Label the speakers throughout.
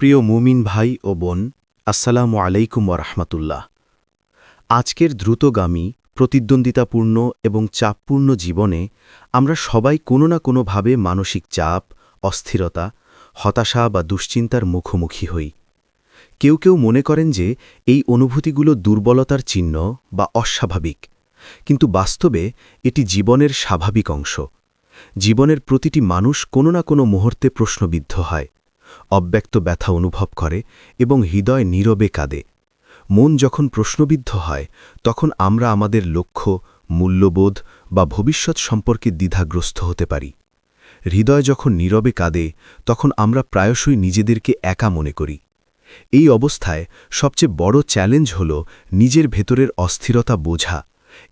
Speaker 1: প্রিয় মুমিন ভাই ও বোন, আসসালামু আলাইকুম ওরহমতুল্লাহ আজকের দ্রুতগামী, প্রতিদ্বন্দ্বিতাপূর্ণ এবং চাপপূর্ণ জীবনে আমরা সবাই কোনো না কোনোভাবে মানসিক চাপ, অস্থিরতা, হতাশা বা দুশ্চিন্তার মুখোমুখি হই। কেউ কেউ মনে করেন যে এই অনুভূতিগুলো দুর্বলতার চিহ্ন বা অস্বাভাবিক, কিন্তু বাস্তবে এটি জীবনের স্বাভাবিক অংশ। জীবনের প্রতিটি মানুষ কোনো না কোনো মুহূর্তে প্রশ্নবিদ্ধ হয়। অব্যক্ত ব্যথা অনুভব করে এবং হৃদয় নীরবে কাঁদে। মন যখন প্রশ্নবিদ্ধ হয়, তখন আমরা আমাদের লক্ষ্য, মূল্যবোধ বা ভবিষ্যৎ সম্পর্কে দ্বিধাগ্রস্ত হতে পারি। হৃদয় যখন নীরবে কাঁদে, তখন আমরা প্রায়শই নিজেদেরকে একা মনে করি। এই অবস্থায় সবচেয়ে বড় চ্যালেঞ্জ হল নিজের ভেতরের অস্থিরতা বোঝা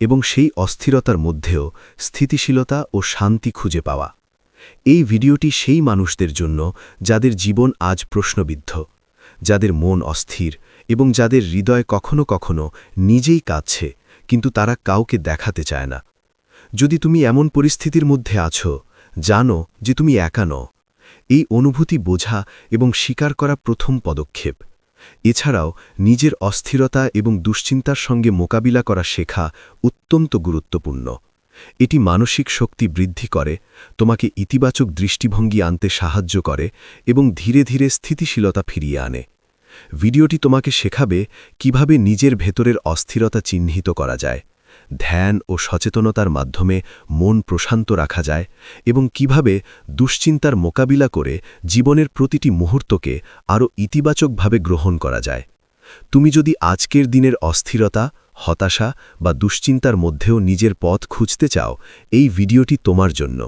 Speaker 1: এবং সেই অস্থিরতার মধ্যেও স্থিতিশীলতা ও শান্তি খুঁজে পাওয়া। এই ভিডিওটি সেই মানুষদের জন্য যাদের জীবন আজ প্রশ্নবিদ্ধ, যাদের মন অস্থির এবং যাদের হৃদয় কখনো কখনো নিজেই কাঁদছে, কিন্তু তারা কাউকে দেখাতে চায় না। যদি তুমি এমন পরিস্থিতির মধ্যে আছো, জানো যে তুমি একা নও। এই অনুভূতি বোঝা এবং স্বীকার করা প্রথম পদক্ষেপ। এছাড়াও নিজের অস্থিরতা এবং দুশ্চিন্তার সঙ্গে মোকাবিলা করা শেখা অত্যন্ত গুরুত্বপূর্ণ। এটি মানসিক শক্তি বৃদ্ধি করে, তোমাকে ইতিবাচক দৃষ্টিভঙ্গি আনতে সাহায্য করে এবং ধীরে ধীরে স্থিতিশীলতা ফিরিয়ে আনে। ভিডিওটি তোমাকে শেখাবে কীভাবে নিজের ভেতরের অস্থিরতা চিহ্নিত করা যায়, ধ্যান ও সচেতনতার মাধ্যমে মন প্রশান্ত রাখা যায় এবং কীভাবে দুশ্চিন্তার মোকাবিলা করে জীবনের প্রতিটি মুহূর্তকে আরও ইতিবাচকভাবে গ্রহণ করা যায়। তুমি যদি আজকের দিনের অস্থিরতা হতাশা বা দুশ্চিন্তার মধ্যেও নিজের পথ খুঁজতে চাও এই ভিডিওটি তোমার জন্য।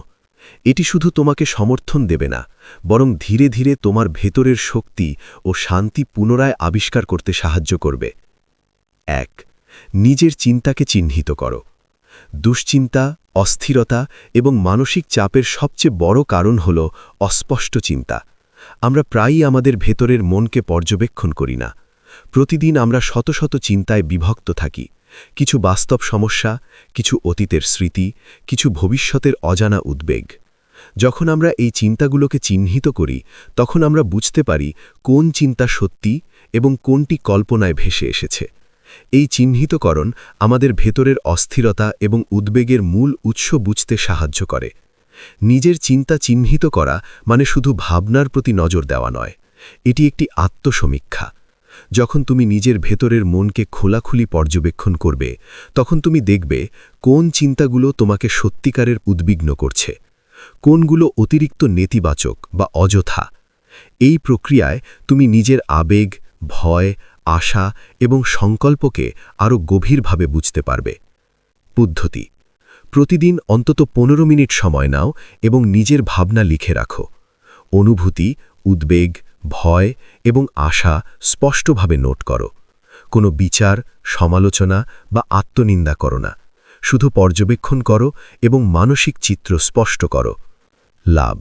Speaker 1: এটি শুধু তোমাকে সমর্থন দেবে না, বরং ধীরে ধীরে তোমার ভেতরের শক্তি ও শান্তি পুনরায় আবিষ্কার করতে সাহায্য করবে। এক, নিজের চিন্তাকে চিহ্নিত করো। দুশ্চিন্তা, অস্থিরতা এবং মানসিক চাপের সবচেয়ে বড় কারণ হল অস্পষ্ট চিন্তা। আমরা প্রায়ই আমাদের ভেতরের মনকে পর্যবেক্ষণ করি না। প্রতিদিন আমরা শত শত চিন্তায় বিভক্ত থাকি। কিছু বাস্তব সমস্যা, কিছু অতীতের স্মৃতি, কিছু ভবিষ্যতের অজানা উদ্বেগ। যখন আমরা এই চিন্তাগুলোকে চিহ্নিত করি, তখন আমরা বুঝতে পারি কোন চিন্তা সত্যি এবং কোনটি কল্পনায় ভেসে এসেছে। এই চিহ্নিতকরণ আমাদের ভেতরের অস্থিরতা এবং উদ্বেগের মূল উৎস বুঝতে সাহায্য করে। নিজের চিন্তা চিহ্নিত করা মানে শুধু ভাবনার প্রতি নজর দেওয়া নয়, এটি একটি আত্মসমীক্ষা। যখন তুমি নিজের ভেতরের মনকে খোলাখুলি পর্যবেক্ষণ করবে, তখন তুমি দেখবে কোন চিন্তাগুলো তোমাকে সত্যিকারের উদ্বিগ্ন করছে, কোনগুলো অতিরিক্ত নেতিবাচক বা অযথা। এই প্রক্রিয়ায় তুমি নিজের আবেগ, ভয়, আশা এবং সংকল্পকে আরও গভীরভাবে বুঝতে পারবে। পদ্ধতি, প্রতিদিন অন্তত পনেরো মিনিট সময় নাও এবং নিজের ভাবনা লিখে রাখো। অনুভূতি, উদ্বেগ ভয় এবং আশা স্পষ্টভাবে নোট করো। কোনো বিচার, সমালোচনা বা আত্মনিন্দা করো না। শুধু পর্যবেক্ষণ করো এবং মানসিক চিত্র স্পষ্ট করো। লাভ।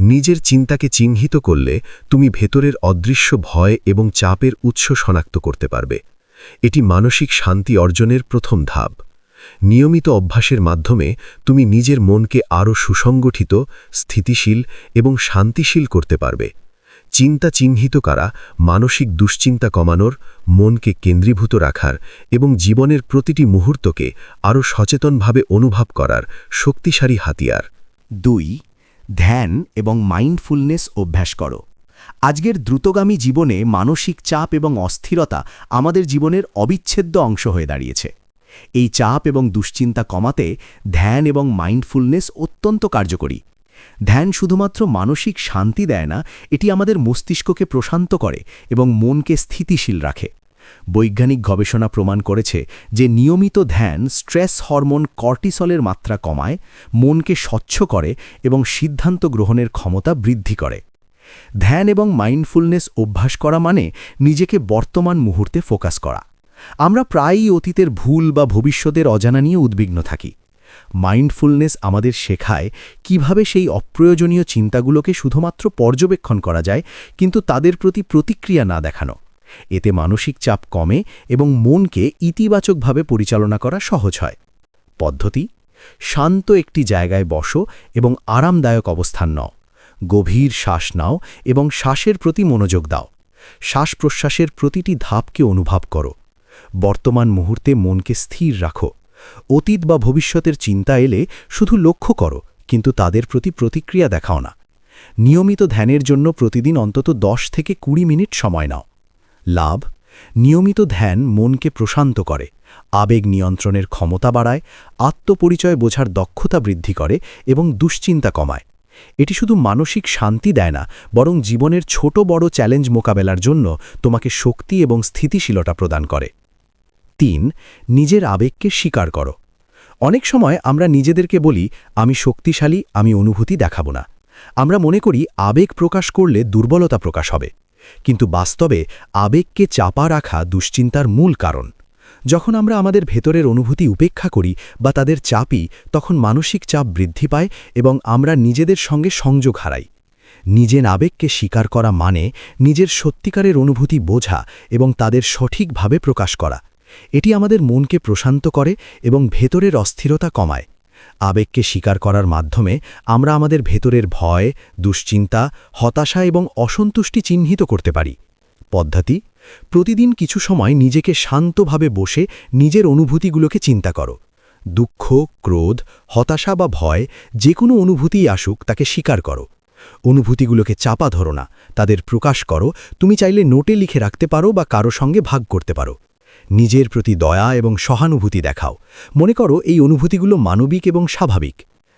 Speaker 1: নিজের চিন্তাকে চিহ্নিত করলে তুমি ভেতরের অদৃশ্য ভয় এবং চাপের উৎস শনাক্ত করতে পারবে। এটি মানসিক শান্তি অর্জনের প্রথম ধাপ। নিয়মিত অভ্যাসের মাধ্যমে তুমি নিজের মনকে আরও সুসংগঠিত, স্থিতিশীল এবং শান্তিশীল করতে পারবে। চিন্তা চিহ্নিত করা, মানসিক দুশ্চিন্তা কমানোর, মনকে কেন্দ্রীভূত রাখার এবং জীবনের প্রতিটি মুহূর্তকে আরও সচেতনভাবে অনুভব করার শক্তিশালী হাতিয়ার।
Speaker 2: দুই, ধ্যান এবং মাইন্ডফুলনেস অভ্যাস করো। আজকের দ্রুতগামী জীবনে মানসিক চাপ এবং অস্থিরতা আমাদের জীবনের অবিচ্ছেদ্য অংশ হয়ে দাঁড়িয়েছে। এই চাপ এবং দুশ্চিন্তা কমাতে ধ্যান এবং মাইন্ডফুলনেস অত্যন্ত কার্যকরী। ধ্যান শুধুমাত্র মানসিক শান্তি দেয় না, এটি আমাদের মস্তিষ্ককে প্রশান্ত করে এবং মনকে স্থিতিশীল রাখে। বৈজ্ঞানিক গবেষণা প্রমাণ করেছে যে নিয়মিত ধ্যান স্ট্রেস হরমোন কর্টিসলের মাত্রা কমায়, মনকে স্বচ্ছ করে এবং সিদ্ধান্ত গ্রহণের ক্ষমতা বৃদ্ধি করে। ধ্যান এবং মাইন্ডফুলনেস অভ্যাস করা মানে নিজেকে বর্তমান মুহূর্তে ফোকাস করা। আমরা প্রায়ই অতীতের ভুল বা ভবিষ্যতের অজানা নিয়ে উদ্বিগ্ন থাকি। মাইন্ডফুলনেস আমাদের শেখায় কীভাবে সেই অপ্রয়োজনীয় চিন্তাগুলোকে শুধুমাত্র পর্যবেক্ষণ করা যায়, কিন্তু তাদের প্রতি প্রতিক্রিয়া না দেখানো। এতে মানসিক চাপ কমে এবং মনকে ইতিবাচকভাবে পরিচালনা করা সহজ হয়। পদ্ধতি, শান্ত একটি জায়গায় বসো এবং আরামদায়ক অবস্থান নাও। গভীর শ্বাস নাও এবং শ্বাসের প্রতি মনোযোগ দাও। শ্বাস প্রশ্বাসের প্রতিটি ধাপকে অনুভব করো। বর্তমান মুহূর্তে মনকে স্থির রাখো। অতীত বা ভবিষ্যতের চিন্তা এলে শুধু লক্ষ্য করো, কিন্তু তাদের প্রতি প্রতিক্রিয়া দেখাও না। নিয়মিত ধ্যানের জন্য প্রতিদিন অন্তত 10 থেকে কুড়ি মিনিট সময় নাও। লাভ, নিয়মিত ধ্যান মনকে প্রশান্ত করে, আবেগ নিয়ন্ত্রণের ক্ষমতা বাড়ায়, আত্মপরিচয় বোঝার দক্ষতা বৃদ্ধি করে এবং দুশ্চিন্তা কমায়। এটি শুধু মানসিক শান্তি দেয় না, বরং জীবনের ছোট বড় চ্যালেঞ্জ মোকাবেলার জন্য তোমাকে শক্তি এবং স্থিতিশীলতা প্রদান করে। তিন, নিজের আবেগকে স্বীকার করো। অনেক সময় আমরা নিজেদেরকে বলি, আমি শক্তিশালী, আমি অনুভূতি দেখাব না। আমরা মনে করি, আবেগ প্রকাশ করলে দুর্বলতা প্রকাশ হবে। কিন্তু বাস্তবে, আবেগকে চাপা রাখা দুশ্চিন্তার মূল কারণ। যখন আমরা আমাদের ভেতরের অনুভূতি উপেক্ষা করি বা তাদের চাপি, তখন মানসিক চাপ বৃদ্ধি পায় এবং আমরা নিজেদের সঙ্গে সংযোগ হারাই। নিজের আবেগকে স্বীকার করা মানে নিজের সত্যিকারের অনুভূতি বোঝা এবং তাদের সঠিকভাবে প্রকাশ করা। এটি আমাদের মনকে প্রশান্ত করে এবং ভেতরের অস্থিরতা কমায়। আবেগকে স্বীকার করার মাধ্যমে আমরা আমাদের ভেতরের ভয়, দুশ্চিন্তা, হতাশা এবং অসন্তুষ্টি চিহ্নিত করতে পারি। পদ্ধতি, প্রতিদিন কিছু সময় নিজেকে শান্তভাবে বসে নিজের অনুভূতিগুলোকে চিন্তা করো। দুঃখ, ক্রোধ, হতাশা বা ভয় যে কোনো অনুভূতিই আসুক তাকে স্বীকার করো। অনুভূতিগুলোকে চাপা ধরো না, তাদের প্রকাশ করো, তুমি চাইলে নোটে লিখে রাখতে পারো বা কারও সঙ্গে ভাগ করতে পারো। নিজের প্রতি দয়া এবং সহানুভূতি দেখাও। মনে করো এই অনুভূতিগুলো মানবিক এবং স্বাভাবিক।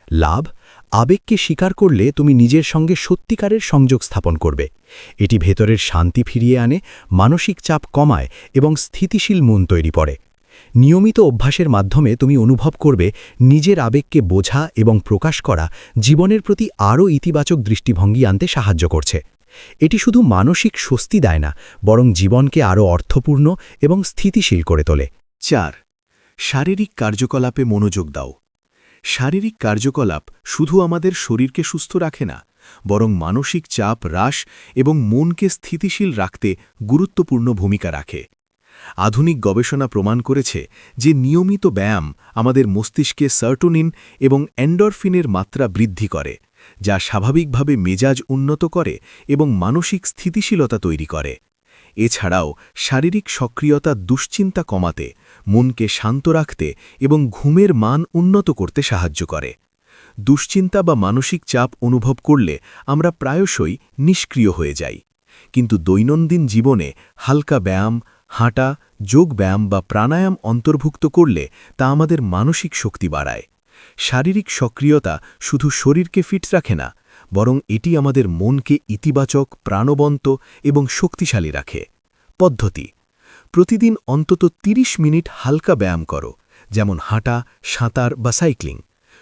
Speaker 2: লাভ, আবেগকে স্বীকার করলে তুমি নিজের সঙ্গে সত্যিকারের সংযোগ স্থাপন করবে। এটি ভেতরের শান্তি ফিরিয়ে আনে, মানসিক চাপ কমায় এবং স্থিতিশীল মন তৈরি করে। নিয়মিত অভ্যাসের মাধ্যমে তুমি অনুভব করবে নিজের আবেগকে বোঝা এবং প্রকাশ করা জীবনের প্রতি আরও ইতিবাচক দৃষ্টিভঙ্গি আনতে সাহায্য করছে। এটি শুধু মানসিক স্বস্তি দেয় না, বরং জীবনকে আরও অর্থপূর্ণ এবং স্থিতিশীল করে তোলে।
Speaker 1: চার, শারীরিক কার্যকলাপে মনোযোগ দাও। শারীরিক কার্যকলাপ শুধু আমাদের শরীরকে সুস্থ রাখে না, বরং মানসিক চাপ হ্রাস এবং মনকে স্থিতিশীল রাখতে গুরুত্বপূর্ণ ভূমিকা রাখে। আধুনিক গবেষণা প্রমাণ করেছে যে নিয়মিত ব্যায়াম আমাদের মস্তিষ্কে সার্টোনিন এবং এন্ডরফিনের মাত্রা বৃদ্ধি করে। যা স্বাভাবিকভাবে মেজাজ উন্নত করে এবং মানসিক স্থিতিশীলতা তৈরি করে। এছাড়াও শারীরিক সক্রিয়তা দুশ্চিন্তা কমাতে, মনকে শান্ত রাখতে এবং ঘুমের মান উন্নত করতে সাহায্য করে। দুশ্চিন্তা বা মানসিক চাপ অনুভব করলে আমরা প্রায়শই নিষ্ক্রিয় হয়ে যাই। কিন্তু দৈনন্দিন জীবনে হালকা ব্যায়াম, হাঁটা যোগ ব্যায়াম বা প্রাণায়াম অন্তর্ভুক্ত করলে তা আমাদের মানসিক শক্তি বাড়ায়। শারীরিক সক্রিয়তা শুধু শরীরকে ফিট রাখে না, বরং এটি আমাদের মনকে ইতিবাচক, প্রাণবন্ত এবং শক্তিশালী রাখে। পদ্ধতি, প্রতিদিন অন্তত ৩০ মিনিট হালকা ব্যায়াম করো, যেমন হাঁটা, সাঁতার বা সাইক্লিং।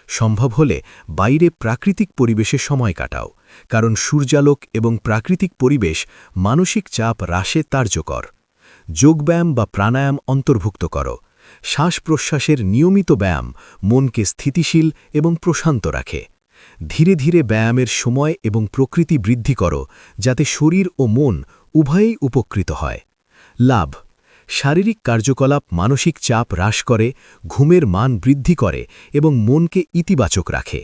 Speaker 1: সম্ভব হলে বাইরে প্রাকৃতিক পরিবেশে সময় কাটাও, কারণ সূর্যালোক এবং প্রাকৃতিক পরিবেশ মানসিক চাপ হ্রাসে কার্যকর যোগব্যায়াম বা প্রাণায়াম অন্তর্ভুক্ত করো শ্বাস প্রশ্বাসের নিয়মিত ব্যায়াম মনকে স্থিতিশীল এবং প্রশান্ত রাখে। ধীরে ধীরে ব্যায়ামের সময় এবং প্রকৃতি বৃদ্ধি করো, যাতে শরীর ও মন উভয়েই উপকৃত হয়। লাভ, শারীরিক কার্যকলাপ মানসিক চাপ হ্রাস করে, ঘুমের মান বৃদ্ধি করে এবং মনকে ইতিবাচক রাখে।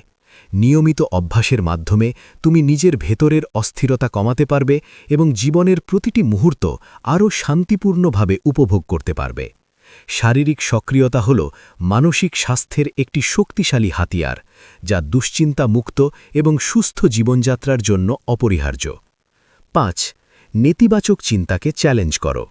Speaker 1: নিয়মিত অভ্যাসের মাধ্যমে তুমি নিজের ভেতরের অস্থিরতা কমাতে পারবে এবং জীবনের প্রতিটি মুহূর্ত আরও শান্তিপূর্ণভাবে উপভোগ করতে পারবে। শারীরিক সক্রিয়তা হল মানসিক স্বাস্থ্যের একটি শক্তিশালী হাতিয়ার, যা দুশ্চিন্তা মুক্ত এবং সুস্থ জীবনযাত্রার জন্য অপরিহার্য। পাঁচ, নেতিবাচক চিন্তাকে চ্যালেঞ্জ করো।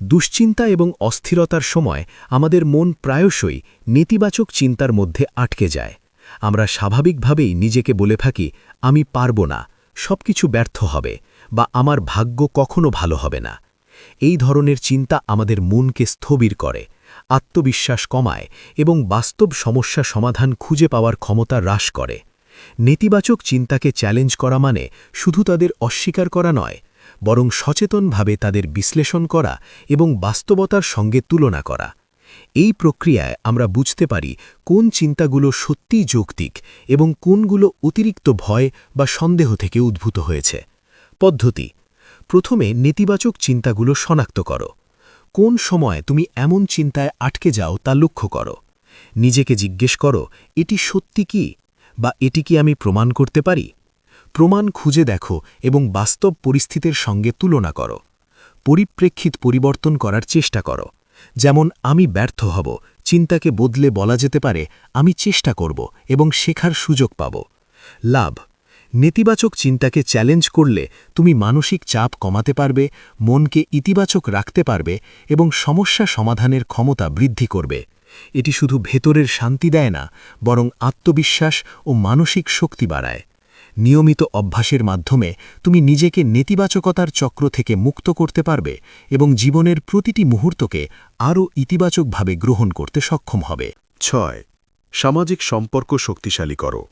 Speaker 1: দুশ্চিন্তা এবং অস্থিরতার সময় আমাদের মন প্রায়শই নেতিবাচক চিন্তার মধ্যে আটকে যায়। আমরা স্বাভাবিকভাবেই নিজেকে বলে থাকি, আমি পারব না, সবকিছু ব্যর্থ হবে বা আমার ভাগ্য কখনো ভালো হবে না। এই ধরনের চিন্তা আমাদের মনকে স্থবির করে, আত্মবিশ্বাস কমায় এবং বাস্তব সমস্যা সমাধান খুঁজে পাওয়ার ক্ষমতা হ্রাস করে। নেতিবাচক চিন্তাকে চ্যালেঞ্জ করা মানে শুধু তাদের অস্বীকার করা নয়, বরং সচেতনভাবে তাদের বিশ্লেষণ করা এবং বাস্তবতার সঙ্গে তুলনা করা। এই প্রক্রিয়ায় আমরা বুঝতে পারি কোন চিন্তাগুলো সত্যিই যৌক্তিক এবং কোনগুলো অতিরিক্ত ভয় বা সন্দেহ থেকে উদ্ভূত হয়েছে। পদ্ধতি প্রথমে নেতিবাচক চিন্তাগুলো শনাক্ত করো। কোন সময় তুমি এমন চিন্তায় আটকে যাও তা লক্ষ্য করো। নিজেকে জিজ্ঞেস করো, এটি সত্যি কি? বা এটি কি আমি প্রমাণ করতে পারি?
Speaker 3: প্রমাণ খুঁজে দেখো এবং বাস্তব পরিস্থিতির সঙ্গে তুলনা করো। পরিপ্রেক্ষিত পরিবর্তন করার চেষ্টা করো। যেমন, আমি ব্যর্থ হব। চিন্তাকে বদলে বলা যেতে পারে, আমি চেষ্টা করব এবং শেখার সুযোগ পাব। লাভ নেতিবাচক চিন্তাকে চ্যালেঞ্জ করলে তুমি মানসিক চাপ কমাতে পারবে, মনকে ইতিবাচক রাখতে পারবে এবং সমস্যা সমাধানের ক্ষমতা বৃদ্ধি করবে। এটি শুধু ভেতরের শান্তি দেয় না, বরং আত্মবিশ্বাস ও মানসিক শক্তি বাড়ায়। নিয়মিত অভ্যাসের মাধ্যমে তুমি নিজেকে নেতিবাচকতার চক্র থেকে মুক্ত করতে পারবে এবং জীবনের প্রতিটি মুহূর্তকে আরও ইতিবাচকভাবে গ্রহণ করতে সক্ষম হবে।
Speaker 4: ছয়, সামাজিক সম্পর্ক শক্তিশালী করো।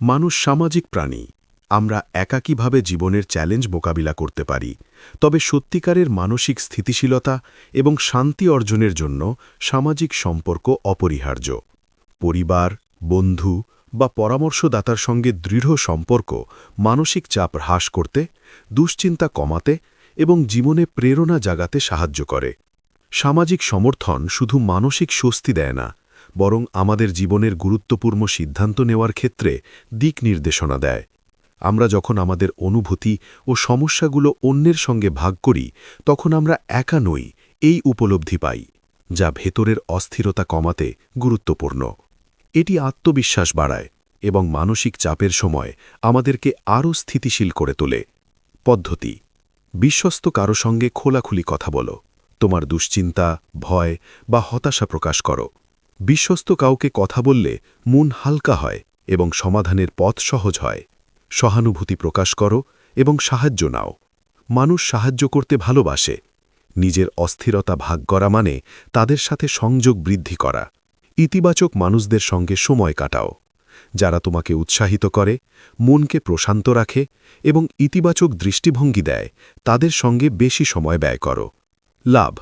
Speaker 4: মানুষ সামাজিক প্রাণী। আমরা একাকীভাবে জীবনের চ্যালেঞ্জ মোকাবিলা করতে পারি। তবে সত্যিকারের মানসিক স্থিতিশীলতা এবং শান্তি অর্জনের জন্য সামাজিক সম্পর্ক অপরিহার্য। পরিবার, বন্ধু বা পরামর্শদাতার সঙ্গে দৃঢ় সম্পর্ক মানসিক চাপ হ্রাস করতে, দুশ্চিন্তা কমাতে এবং জীবনে প্রেরণা জাগাতে সাহায্য করে। সামাজিক সমর্থন শুধু মানসিক স্বস্তি দেয় না, বরং আমাদের জীবনের গুরুত্বপূর্ণ সিদ্ধান্ত নেওয়ার ক্ষেত্রে দিক নির্দেশনা দেয়। আমরা যখন আমাদের অনুভূতি ও সমস্যাগুলো অন্যের সঙ্গে ভাগ করি, তখন আমরা একা নই, এই উপলব্ধি পাই, যা ভেতরের অস্থিরতা কমাতে গুরুত্বপূর্ণ। এটি আত্মবিশ্বাস বাড়ায় এবং মানসিক চাপের সময় আমাদেরকে আরও স্থিতিশীল করে তোলে। পদ্ধতি, বিশ্বস্ত কারও সঙ্গে খোলাখুলি কথা বলো, তোমার দুশ্চিন্তা, ভয় বা হতাশা প্রকাশ করো। বিশ্বস্ত কাউকে কথা বললে মন হালকা হয় এবং সমাধানের পথ সহজ হয়। সহানুভূতি প্রকাশ করো এবং সাহায্য নাও। মানুষ সাহায্য করতে ভালোবাসে। নিজের অস্থিরতা ভাগ করা মানে তাদের সাথে সংযোগ বৃদ্ধি করা। ইতিবাচক মানুষদের সঙ্গে সময় কাটাও। যারা তোমাকে উৎসাহিত করে, মনকে প্রশান্ত রাখে এবং ইতিবাচক দৃষ্টিভঙ্গি দেয়, তাদের সঙ্গে বেশি সময় ব্যয় করো। লাভ।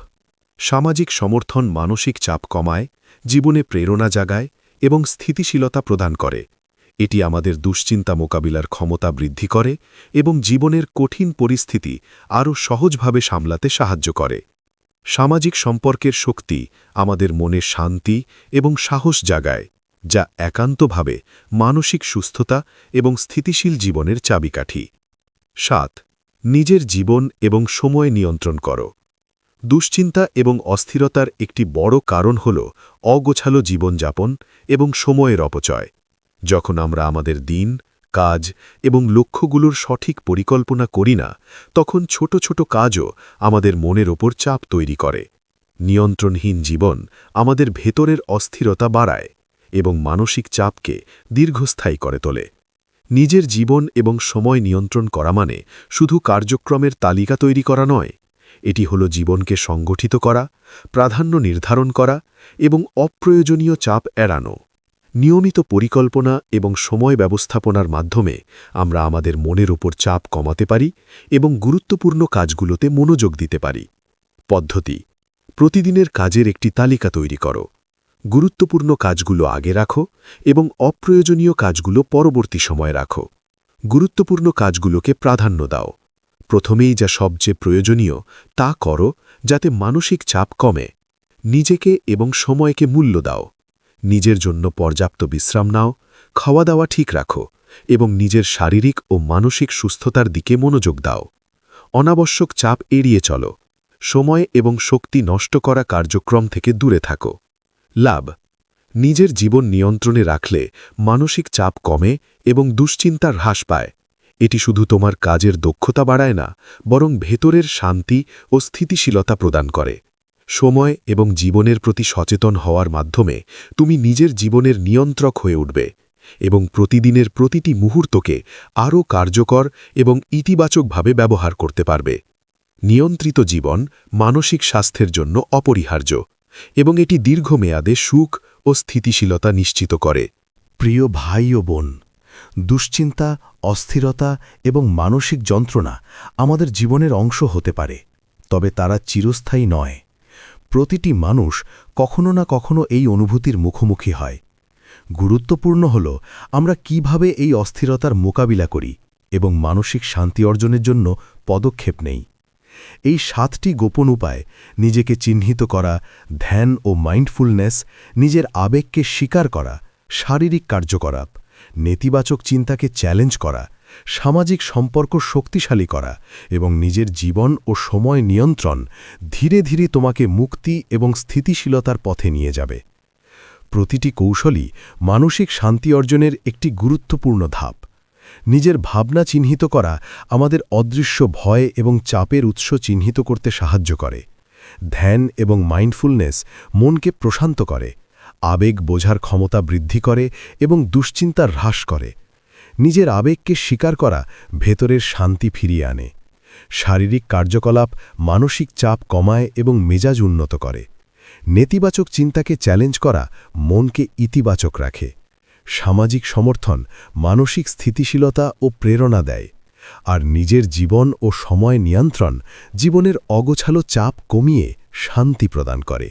Speaker 4: সামাজিক সমর্থন মানসিক চাপ কমায়, জীবনে প্রেরণা জাগায় এবং স্থিতিশীলতা প্রদান করে। এটি আমাদের দুশ্চিন্তা মোকাবিলার ক্ষমতা বৃদ্ধি করে এবং জীবনের কঠিন পরিস্থিতি আরও সহজভাবে সামলাতে সাহায্য করে। সামাজিক সম্পর্কের শক্তি আমাদের মনে শান্তি এবং সাহস জাগায়, যা একান্তভাবে মানসিক সুস্থতা এবং স্থিতিশীল জীবনের চাবিকাঠি। সাত, নিজের জীবন এবং সময় নিয়ন্ত্রণ করো। দুশ্চিন্তা এবং অস্থিরতার একটি বড় কারণ হল অগোছালো জীবনযাপন এবং সময়ের অপচয়। যখন আমরা আমাদের দিন, কাজ এবং লক্ষ্যগুলোর সঠিক পরিকল্পনা করি না, তখন ছোট ছোট কাজও আমাদের মনের ওপর চাপ তৈরি করে। নিয়ন্ত্রণহীন জীবন আমাদের ভেতরের অস্থিরতা বাড়ায় এবং মানসিক চাপকে দীর্ঘস্থায়ী করে তোলে। নিজের জীবন এবং সময় নিয়ন্ত্রণ করা মানে শুধু কার্যক্রমের তালিকা তৈরি করা নয়, এটি হল জীবনকে সংগঠিত করা, প্রাধান্য নির্ধারণ করা এবং অপ্রয়োজনীয় চাপ এড়ানো। নিয়মিত পরিকল্পনা এবং সময় ব্যবস্থাপনার মাধ্যমে আমরা আমাদের মনের ওপর চাপ কমাতে পারি এবং গুরুত্বপূর্ণ কাজগুলোতে মনোযোগ দিতে পারি। পদ্ধতি, প্রতিদিনের কাজের একটি তালিকা তৈরি করো। গুরুত্বপূর্ণ কাজগুলো আগে রাখো এবং অপ্রয়োজনীয় কাজগুলো পরবর্তী সময়ে রাখো। গুরুত্বপূর্ণ কাজগুলোকে প্রাধান্য দাও। প্রথমেই যা সবচেয়ে প্রয়োজনীয় তা করো যাতে মানসিক চাপ কমে। নিজেকে এবং সময়কে মূল্য দাও। নিজের জন্য পর্যাপ্ত বিশ্রাম নাও, খাওয়া দাওয়া ঠিক রাখো এবং নিজের শারীরিক ও মানসিক সুস্থতার দিকে মনোযোগ দাও। অনাবশ্যক চাপ এড়িয়ে চলো। সময় এবং শক্তি নষ্ট করা কার্যক্রম থেকে দূরে থাকো। লাভ। নিজের জীবন নিয়ন্ত্রণে রাখলে মানসিক চাপ কমে এবং দুশ্চিন্তা হ্রাস পায়। এটি শুধু তোমার কাজের দক্ষতা বাড়ায় না, বরং ভেতরের শান্তি ও স্থিতিশীলতা প্রদান করে। সময় এবং জীবনের প্রতি সচেতন হওয়ার মাধ্যমে তুমি নিজের জীবনের নিয়ন্ত্রক হয়ে উঠবে এবং প্রতিদিনের প্রতিটি মুহূর্তকে আরও কার্যকর এবং ইতিবাচকভাবে ব্যবহার করতে পারবে। নিয়ন্ত্রিত জীবন মানসিক স্বাস্থ্যের জন্য অপরিহার্য এবং এটি দীর্ঘমেয়াদে সুখ ও স্থিতিশীলতা নিশ্চিত করে।
Speaker 2: প্রিয় ভাই ও বোন, দুশ্চিন্তা, অস্থিরতা এবং মানসিক যন্ত্রণা আমাদের জীবনের অংশ হতে পারে, তবে তারা চিরস্থায়ী নয়। প্রতিটি মানুষ কখনো না কখনো এই অনুভূতির মুখোমুখি হয়। গুরুত্বপূর্ণ হল, আমরা কীভাবে এই অস্থিরতার মোকাবিলা করি এবং মানসিক শান্তি অর্জনের জন্য পদক্ষেপ নেই। এই সাতটি গোপন উপায় নিজেকে চিহ্নিত করা, ধ্যান ও মাইন্ডফুলনেস, নিজের আবেগকে স্বীকার করা, শারীরিক কার্যকলাপ, নেতিবাচক চিন্তাকে চ্যালেঞ্জ করা
Speaker 4: সামাজিক সম্পর্ক শক্তিশালী করা এবং নিজের জীবন ও সময় নিয়ন্ত্রণ ধীরে ধীরে তোমাকে মুক্তি এবং স্থিতিশীলতার পথে নিয়ে যাবে। প্রতিটি কৌশলই মানসিক শান্তি অর্জনের একটি গুরুত্বপূর্ণ ধাপ। নিজের ভাবনা চিহ্নিত করা আমাদের অদৃশ্য ভয় এবং চাপের উৎস চিহ্নিত করতে সাহায্য করে। ধ্যান এবং মাইন্ডফুলনেস মনকে প্রশান্ত করে, আবেগ বোঝার ক্ষমতা বৃদ্ধি করে এবং দুশ্চিন্তা হ্রাস করে। নিজের আবেগকে স্বীকার করা ভেতরের শান্তি ফিরিয়ে আনে। শারীরিক কার্যকলাপ মানসিক চাপ কমায় এবং মেজাজ উন্নত করে। নেতিবাচক চিন্তাকে চ্যালেঞ্জ করা মনকে ইতিবাচক রাখে। সামাজিক সমর্থন মানসিক স্থিতিশীলতা ও প্রেরণা দেয়। আর নিজের জীবন ও সময় নিয়ন্ত্রণ জীবনের অগোছালো চাপ কমিয়ে শান্তি প্রদান করে।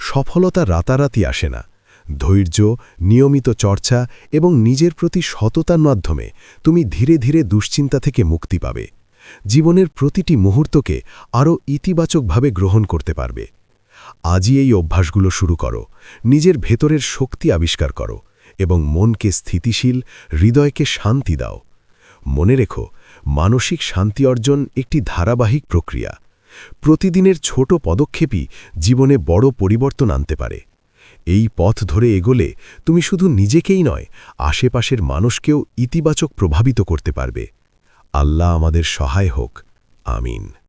Speaker 4: সফলতা রাতারাতি আসে না। ধৈর্য, নিয়মিত চর্চা এবং নিজের প্রতি সততার মাধ্যমে তুমি ধীরে ধীরে দুশ্চিন্তা থেকে মুক্তি পাবে। জীবনের প্রতিটি মুহূর্তকে আরও ইতিবাচকভাবে গ্রহণ করতে পারবে। আজই এই অভ্যাসগুলো শুরু করো, নিজের ভেতরের শক্তি আবিষ্কার করো এবং মনকে স্থিতিশীল, হৃদয়কে শান্তি দাও। মনে রেখো, মানসিক শান্তি অর্জন একটি ধারাবাহিক প্রক্রিয়া। প্রতিদিনের ছোট পদক্ষেপই জীবনে বড় পরিবর্তন আনতে পারে। এই পথ ধরে এগোলে তুমি শুধু নিজেকেই নয়, আশেপাশের মানুষকেও ইতিবাচক প্রভাবিত করতে পারবে। আল্লাহ আমাদের সহায় হোক। আমিন।